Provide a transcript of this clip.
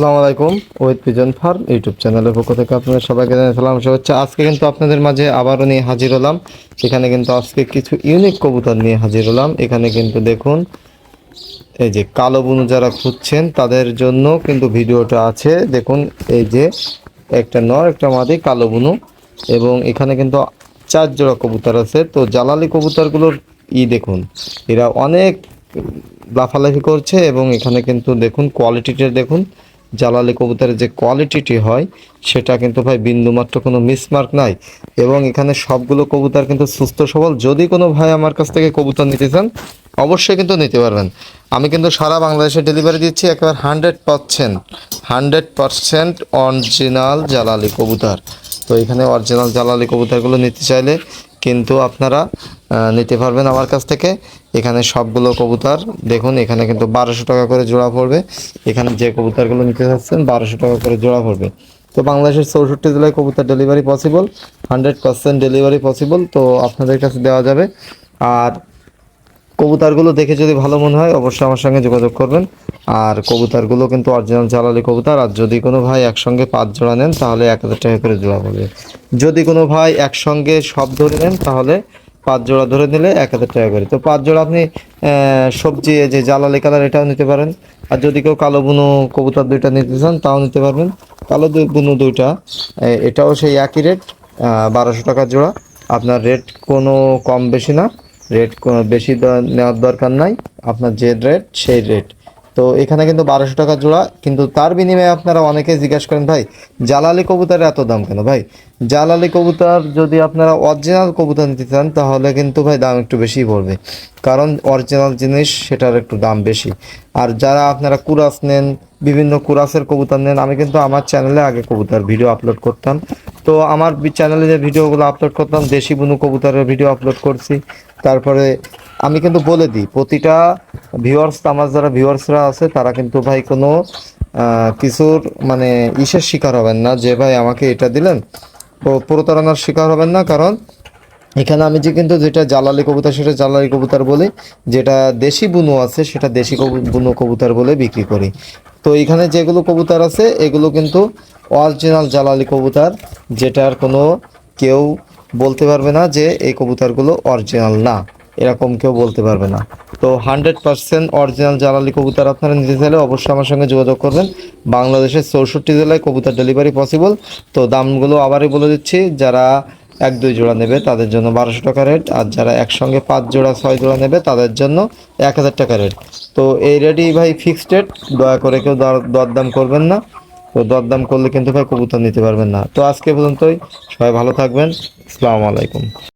আসসালামু আলাইকুম ওয়েদ pigeon farm YouTube চ্যানেলের পক্ষ থেকে আপনাদের সবাইকে জানাই সালাম। হচ্ছে আজকে কিন্তু আপনাদের মাঝে আবারও নিয়ে হাজির হলাম। এখানে কিন্তু আজকে কিছু ইউনিক কবুতর নিয়ে হাজির হলাম। এখানে কিন্তু দেখুন, এই যে কালো বুনু যারা খুঁজছেন, তাদের জন্য কিন্তু ভিডিওটা আছে। দেখুন, এই যে একটা নর, একটা মাদি, কালো বুনু। এবং এখানে কিন্তু চার জোড়া কবুতর আছে। তো জালালি কবুতরগুলোর ই দেখুন, এরা অনেক লাফালাফি করছে এবং এখানে কিন্তু দেখুন কোয়ালিটিটা দেখুন জালালি কবুতরের যে কোয়ালিটিটি হয়, সেটা কিন্তু ভাই বিন্দুমাত্র কোনো মিসমার্ক নাই। এবং এখানে সবগুলো কবুতর কিন্তু সুস্থ সবল। যদি কোনো ভাই আমার কাছ থেকে কবুতর নিতে চান, অবশ্যই কিন্তু নিতে পারবেন। আমি কিন্তু সারা বাংলাদেশে ডেলিভারি দিচ্ছি, একেবারে hundred percent hundred percent original Jalali কবুতর। তো এখানে অরিজিনাল জালালি কবুতরগুলো নিতে চাইলে কিন্তু আপনারা নিতে পারবেন আমার কাছ থেকে। এখানে সবগুলো কবুতর, দেখুন, এখানে কিন্তু বারোশো টাকা করে জোড়া পড়বে। এখানে যে কবুতরগুলো নিতে চাচ্ছেন বারোশো টাকা করে জোড়া পড়বে। তো বাংলাদেশের চৌষট্টি জেলায় কবুতর delivery possible hundred percent delivery possible তো আপনাদের কাছে দেওয়া যাবে। আর কবুতরগুলো দেখে যদি ভালো মনে হয়, অবশ্যই আমার সঙ্গে যোগাযোগ করবেন। আর কবুতরগুলো কিন্তু অরিজিনাল জালালি কবুতর। আর যদি কোনো ভাই একসঙ্গে পাঁচ জোড়া নেন, তাহলে এক হাজার টাকা করে জোড়া পড়বে যদি কোনো ভাই একসঙ্গে সব ধরে নেন, তাহলে পাঁচ জোড়া ধরে নিলে এক হাজার টাকা করে। তো পাঁচ জোড়া আপনি সবজি যে জালালি কালার এটাও নিতে পারেন। আর যদি কেউ কালো বুনো কবুতর দুইটা নিতে চান, তাও নিতে পারবেন। কালো বুনো দুইটা এটাও সেই একই রেট বারোশো টাকা জোড়া। আপনার রেট কোনো কম বেশি না। রেট বেশি নেওয়ার দরকার নাই। আপনার যে রেট সেই রেট তো এখানে কিন্তু বারোশো টাকা জোড়া। কিন্তু তার বিনিময়ে আপনারা অনেকে জিজ্ঞাসা করেন, ভাই, জালালি কবুতরের এত দাম কেন? ভাই, জালালি কবুতর যদি আপনারা অরিজিনাল কবুতর নিতে চান, তাহলে কিন্তু ভাই দাম একটু বেশি পড়বে। কারণ অরিজিনাল জিনিস, সেটার একটু দাম বেশি। আর যারা আপনারা কুরাস নেন, বিভিন্ন কুরাসের কবুতর নেন, আমি কিন্তু আমার চ্যানেলে আগে কবুতর ভিডিও আপলোড করতাম। তো আমার চ্যানেলে যে ভিডিওগুলো আপলোড করতাম, দেশি বুনু কবুতরের ভিডিও আপলোড করছি। তারপরে আমি কিন্তু বলে দিই, প্রতিটা ভিউয়ার্স আমার যারা ভিউয়ার্সরা আছে, তারা কিন্তু ভাই কোনো কিছুর মানে ইসের শিকার হবেন না, যে ভাই আমাকে এটা দিলেন, তো প্রতারণার শিকার হবেন না। কারণ এখানে আমি যে কিন্তু যেটা জালালি কবুতর, সেটা জালালি কবুতর বলি, যেটা দেশি বুনো আছে, সেটা দেশি বুনো কবুতর বলে বিক্রি করি। তো এখানে যেগুলো কবুতর আছে, এগুলো কিন্তু অরিজিনাল জালালি কবুতর যেটার কোনো কেউ বলতে পারবে না যে এই কবুতরগুলো অরিজিনাল না। এরকম কেউ বলতে পারবে না। তো হান্ড্রেড পার্সেন্ট অরিজিনাল জালালি কবুতর আপনারা নিতে চাইলে অবশ্যই আমার সঙ্গে যোগাযোগ করবেন। বাংলাদেশের চৌষট্টি জেলায় কবুতর ডেলিভারি পসিবল তো দামগুলো আবারই বলে দিচ্ছি, যারা এক দুই জোড়া নেবে তাদের জন্য বারোশো টাকা রেট আর যারা একসঙ্গে পাঁচ জোড়া, ছয় জোড়া নেবে তাদের জন্য এক হাজার টাকা রেট তো এই রেটই ভাই ফিক্সড রেট দয়া করে কেউ দর- দরদাম করবেন না। তো দরদাম করলে কিন্তু ভাই কবুতর নিতে পারবেন না। তো আজকে পর্যন্তই, সবাই ভালো থাকবেন। আসসালামু আলাইকুম।